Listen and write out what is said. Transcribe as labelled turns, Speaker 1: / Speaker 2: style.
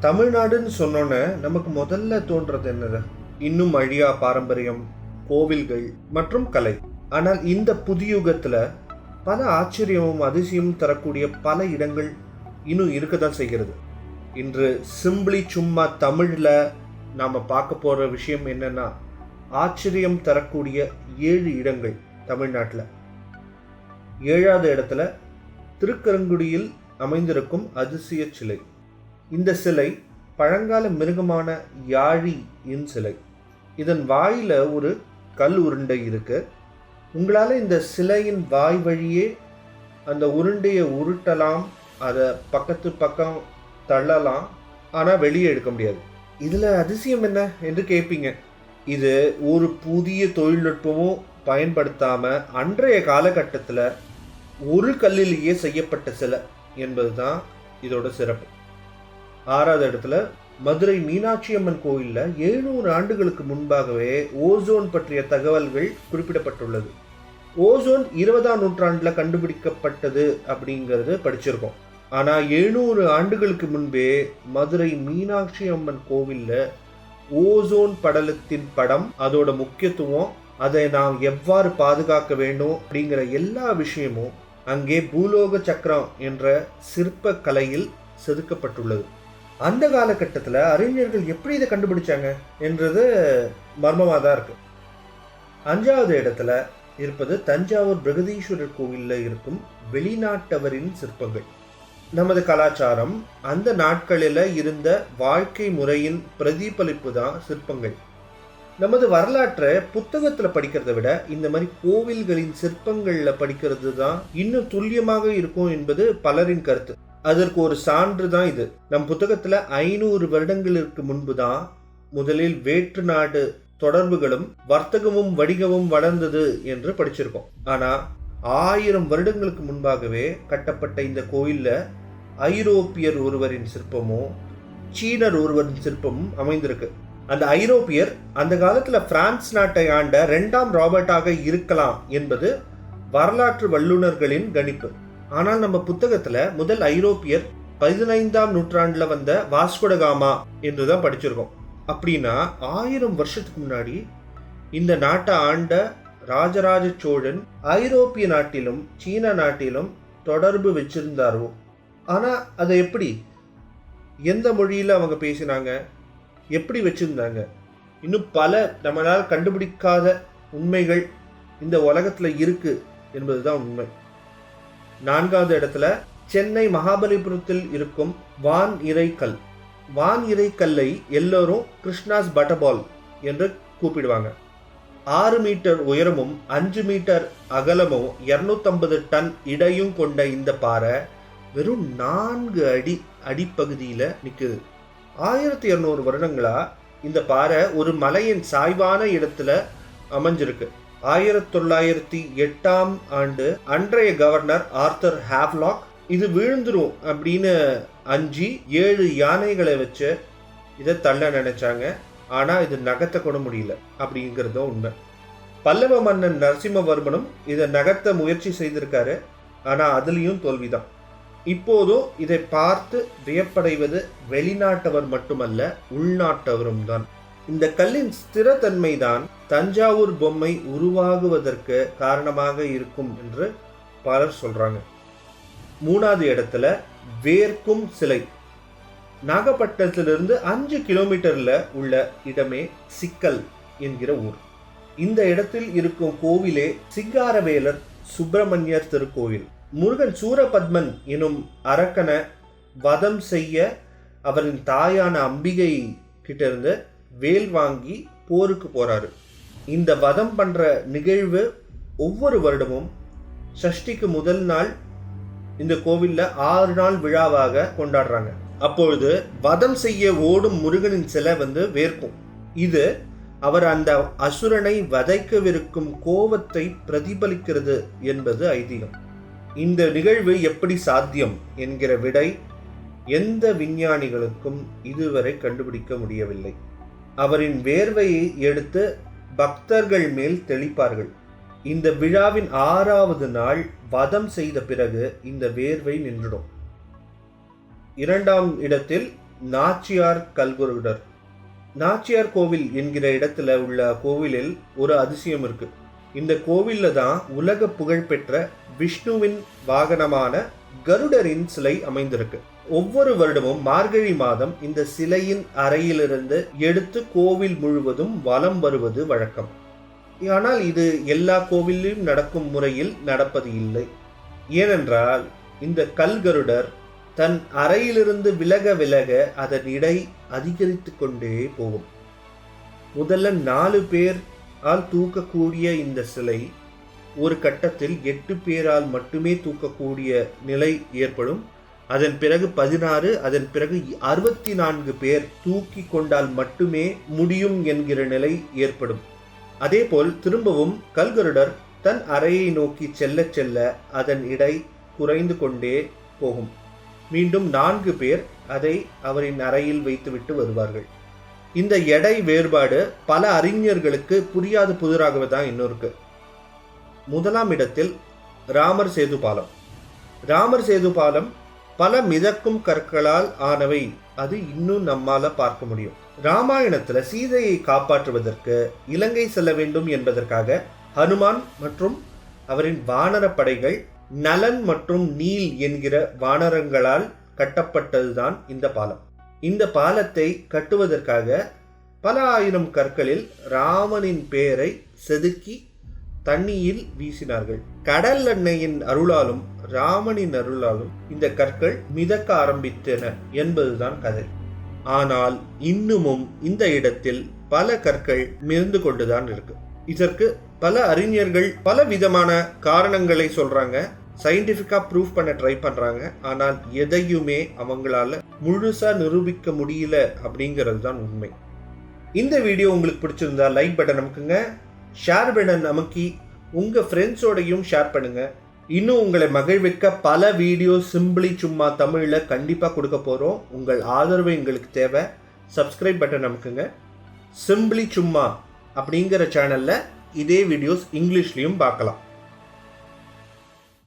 Speaker 1: தமிழ்நாடுன்னு சொன்னோன்னே நமக்கு முதல்ல தோன்றது என்னது? இன்னும் அழியா பாரம்பரியம் கோவில்கள் மற்றும் கலை. ஆனால் இந்த புதியுகத்துல பல ஆச்சரியமும் அதிசயமும் தரக்கூடிய பல இடங்கள் இன்னும் இருக்க தான் செய்கிறது. இன்று சிம்பிளி சும்மா தமிழில் நாம் பார்க்க போகிற விஷயம் என்னென்னா ஆச்சரியம் தரக்கூடிய ஏழு இடங்கள் தமிழ்நாட்டில். ஏழாவது இடத்துல திருக்கரங்குடியில் அமைந்திருக்கும் அதிசய சிலை. இந்த சிலை பழங்கால மிருகமான யாழியின் சிலை. இதன் வாயில் ஒரு கல் உருண்டை இருக்கு. உங்களால் இந்த சிலையின் வாய் வழியே அந்த உருண்டையை உருட்டலாம் அதை பக்கத்து பக்கம் தள்ளலாம் ஆனால் வெளியே எடுக்க முடியாது. இதில் அதிசயம் என்ன என்று கேட்பீங்க இது ஒரு புதிய தொழில்நுட்பமும் பயன்படுத்தாமல் அன்றைய காலகட்டத்தில் ஒரு கல்லிலேயே செய்யப்பட்ட சிலை என்பது தான் இதோட சிறப்பு. ஆறாவது இடத்துல மதுரை மீனாட்சி அம்மன் கோயிலில் எழுநூறு ஆண்டுகளுக்கு முன்பாகவே ஓசோன் பற்றிய தகவல்கள் குறிப்பிடப்பட்டுள்ளது. ஓசோன் இருபதாம் நூற்றாண்டில் கண்டுபிடிக்கப்பட்டது அப்படிங்கிறது படிச்சிருக்கோம். ஆனால் எழுநூறு ஆண்டுகளுக்கு முன்பே மதுரை மீனாட்சி அம்மன் கோவில்ல ஓசோன் படலத்தின் படம் அதோட முக்கியத்துவம் அதை நாம் எவ்வாறு பாதுகாக்க வேண்டும் அப்படிங்கிற எல்லா விஷயமும் அங்கே பூலோக சக்கரம் என்ற சிற்ப கலையில் செதுக்கப்பட்டுள்ளது. அந்த காலகட்டத்தில் அறிஞர்கள் எப்படி இதை கண்டுபிடிச்சாங்க என்றது மர்மமாக தான் இருக்கு. அஞ்சாவது இடத்துல இருப்பது தஞ்சாவூர் பிரகதீஸ்வரர் கோவிலில் இருக்கும் வெளிநாட்டவரின் சிற்பங்கள். நமது கலாச்சாரம் அந்த நாட்களில் இருந்த வாழ்க்கை முறையின் பிரதிபலிப்பு தான் சிற்பங்கள். நமது வரலாற்றை புத்தகத்தில் படிக்கிறதை விட இந்த மாதிரி கோவில்களின் சிற்பங்களில் படிக்கிறது தான் இன்னும் துல்லியமாக இருக்கும் என்பது பலரின் கருத்து. அதற்கு ஒரு சான்று தான் இது. நம் புத்தகத்துல ஐநூறு வருடங்களுக்கு முன்பு தான் முதலில் வேற்று நாடு தொடர்புகளும் வர்த்தகமும் வணிகமும் வளர்ந்தது என்று படிச்சிருக்கோம். ஆனா ஆயிரம் வருடங்களுக்கு முன்பாகவே கட்டப்பட்ட இந்த கோயில்ல ஐரோப்பியர் ஒருவரின் சிற்பமும் சீனர் ஒருவரின் சிற்பமும் அமைந்திருக்கு. அந்த ஐரோப்பியர் அந்த காலத்துல பிரான்ஸ் நாட்டை ஆண்ட இரண்டாம் ராபர்ட்டாக இருக்கலாம் என்பது வரலாற்று வல்லுநர்களின் கணிப்பு. ஆனால் நம்ம புத்தகத்துல முதல் ஐரோப்பியர் பதினைந்தாம் நூற்றாண்டுல வந்த வாஸ்கோடகாமா என்று தான் படிச்சிருக்கோம். அப்படின்னா ஆயிரம் வருஷத்துக்கு முன்னாடி இந்த நாட்டை ஆண்ட ராஜராஜ சோழன் ஐரோப்பிய நாட்டிலும் சீன நாட்டிலும் தொடர்பு வச்சிருந்தாரோ? ஆனால் அதை எப்படி எந்த மொழியில் அவங்க பேசினாங்க? எப்படி வச்சுருந்தாங்க? இன்னும் பல நம்மளால் கண்டுபிடிக்காத உண்மைகள் இந்த உலகத்தில் இருக்குது என்பது தான் உண்மை. நான்காவது இடத்துல சென்னை மகாபலிபுரத்தில் இருக்கும் வான் இறைக்கல். வான் இறைக்கல்லை எல்லோரும் கிருஷ்ணாஸ் பட்டபால் என்று கூப்பிடுவாங்க. ஆறு மீட்டர் உயரமும் அஞ்சு மீட்டர் அகலமும் இரநூத்தம்பது டன் இடையும் கொண்ட இந்த பாறை வெறும் நான்கு அடி அடிப்பகுதியில் நிற்குது ஆயிரத்தி இரநூறு வருடங்களா இந்த பாறை ஒரு மலையின் சாய்வான இடத்துல அமைஞ்சிருக்கு. ஆயிரத்தி தொள்ளாயிரத்தி எட்டாம் ஆண்டு அன்றைய கவர்னர் ஆர்த்தர் ஹேவ்லாக் இது விழுந்துரும் அப்படின்னு அஞ்சு ஏழு யானைகளை வச்சு இதை தள்ள நினைச்சாங்க. ஆனால் இது நகர்த்த கூட முடியல அப்படிங்கிறதும் உண்மை. பல்லவ மன்னன் நரசிம்மவர்மனும் இதை நகர்த்த முயற்சி செய்திருக்காரு. ஆனால் அதுலேயும் தோல்விதான். இப்போதும் இதை பார்த்து வியப்படைவது வெளிநாட்டவர் மட்டுமல்ல உள்நாட்டவரும் தான். இந்த கல்லின் ஸ்திரத்தன்மை தான் தஞ்சாவூர் பொம்மை உருவாகுவதற்கு காரணமாக இருக்கும் என்று பலர் சொல்றாங்க. மூணாவது இடத்துல வேர்க்கும் சிலை. நாகப்பட்டினத்திலிருந்து அஞ்சு கிலோமீட்டர்ல உள்ள இடமே சிக்கல் என்கிற ஊர். இந்த இடத்தில் இருக்கும் கோவிலே சிங்காரவேலர் சுப்பிரமணியர் திருக்கோவில். முருகன் சூரபத்மன் எனும் அரக்கனை வதம் செய்ய அவரின் தாயான அம்பிகை கிட்ட இருந்து வேல் வாங்கி போருக்கு போறாரு. இந்த வதம் பண்ற நிகழ்வு ஒவ்வொரு வருடமும் சஷ்டிக்கு முதல் நாள் இந்த கோவிலில் ஆறு நாள் விழாவாக கொண்டாடுறாங்க. அப்பொழுது வதம் செய்ய ஓடும் முருகனின் சிலை வந்து வேர்க்கும். இது அவர் அந்த அசுரனை வதைக்கவிருக்கும் கோபத்தை பிரதிபலிக்கிறது என்பது ஐதீகம். இந்த நிகழ்வு எப்படி சாத்தியம் என்கிற விடை எந்த விஞ்ஞானிகளுக்கும் இதுவரை கண்டுபிடிக்க முடியவில்லை. அவரின் வேர்வையை எடுத்து பக்தர்கள் மேல் தெளிப்பார்கள். இந்த விழாவின் ஆறாவது நாள் வதம் செய்த பிறகு இந்த வேர்வை நின்றுடும். இரண்டாம் இடத்தில் நாச்சியார் கல்குருடர். நாச்சியார் கோவில் என்கிற இடத்துல உள்ள கோவிலில் ஒரு அதிசயம் இருக்கு. இந்த கோவில்ல தான் உலக புகழ்பெற்ற விஷ்ணுவின் வாகனமான கருடரின் சிலை அமைந்திருக்கு. ஒவ்வொரு வருடமும் மார்கழி மாதம் இந்த சிலையின் அறையிலிருந்து எடுத்து கோவில் முழுவதும் வலம் வருவது வழக்கம். ஆனால் இது எல்லா கோவிலும் நடக்கும் முறையில் நடப்பது இல்லை. ஏனென்றால் இந்த கல்கருடர் தன் அறையிலிருந்து விலக விலக அதன் இடை அதிகரித்து கொண்டே போகும். முதல்ல நாலு பேர் ஆல் தூக்கக்கூடிய இந்த சிலை ஒரு கட்டத்தில் எட்டு பேரால் மட்டுமே தூக்கக்கூடிய நிலை ஏற்படும். அதன் பிறகு பதினாறு அதன் பிறகு அறுபத்தி நான்கு பேர் தூக்கி கொண்டால் மட்டுமே முடியும் என்கிற நிலை ஏற்படும். அதேபோல் திரும்பவும் கல்கருடர் தன் அறையை நோக்கி செல்ல செல்ல அதன் இடை குறைந்து கொண்டே போகும். மீண்டும் நான்கு பேர் அதை அவரின் அறையில் வைத்துவிட்டு வருவார்கள். இந்த எடை வேறுபாடு பல அறிஞர்களுக்கு புரியாத புதிராகவே தான் இன்னும் இருக்கு. முதலாம் இடத்தில் ராமர் சேது பாலம் ராமர் சேது பாலம் பல மிதக்கும் கற்களால் ஆனவை. அது இன்னும் நம்மால பார்க்க முடியும். ராமாயணத்துல சீதையை காப்பாற்றுவதற்கு இலங்கை செல்ல வேண்டும் என்பதற்காக ஹனுமான் மற்றும் அவரின் வானர படைகள் நலன் மற்றும் நீல் என்கிற வானரங்களால் கட்டப்பட்டதுதான் இந்த பாலம். இந்த பாலத்தை கட்டுவதற்காக பல ஆயிரம் கற்களில் ராமனின் பெயரை செதுக்கி தண்ணியில் வீசினார்கள். கடல் எண்ணெயின் அருளாலும் ராமனின் அருளாலும் இந்த கற்கள் மிதக்க ஆரம்பித்தன என்பதுதான் கதை. ஆனால் இன்னுமும் இந்த இடத்தில் பல கற்கள் மிதந்து கொண்டுதான் இருக்கு. இதற்கு பல அறிஞர்கள் பல விதமான காரணங்களை சொல்றாங்க. சயின்டிஃபிக்கா ப்ரூவ் பண்ண ட்ரை பண்றாங்க. ஆனால் எதையுமே அவங்களால முழுசா நிரூபிக்க முடியல அப்படிங்கிறது தான் உண்மை. இந்த வீடியோ உங்களுக்கு பிடிச்சிருந்தா லைக் பட்டன் நமக்குங்க ஷேர் பட்டன் நமக்கி உங்கள் ஃப்ரெண்ட்ஸோடையும் ஷேர் பண்ணுங்கள் இன்னும் உங்களை மகிழ்விக்க பல வீடியோ சிம்பிளி சும்மா தமிழில் கண்டிப்பாக கொடுக்க போகிறோம் உங்கள் ஆதரவு எங்களுக்கு தேவை. சப்ஸ்கிரைப் பட்டன் நமக்குங்க சிம்பிளி சும்மா அப்படிங்கிற சேனலில் இதே வீடியோஸ் இங்கிலீஷ்லேயும் பார்க்கலாம்.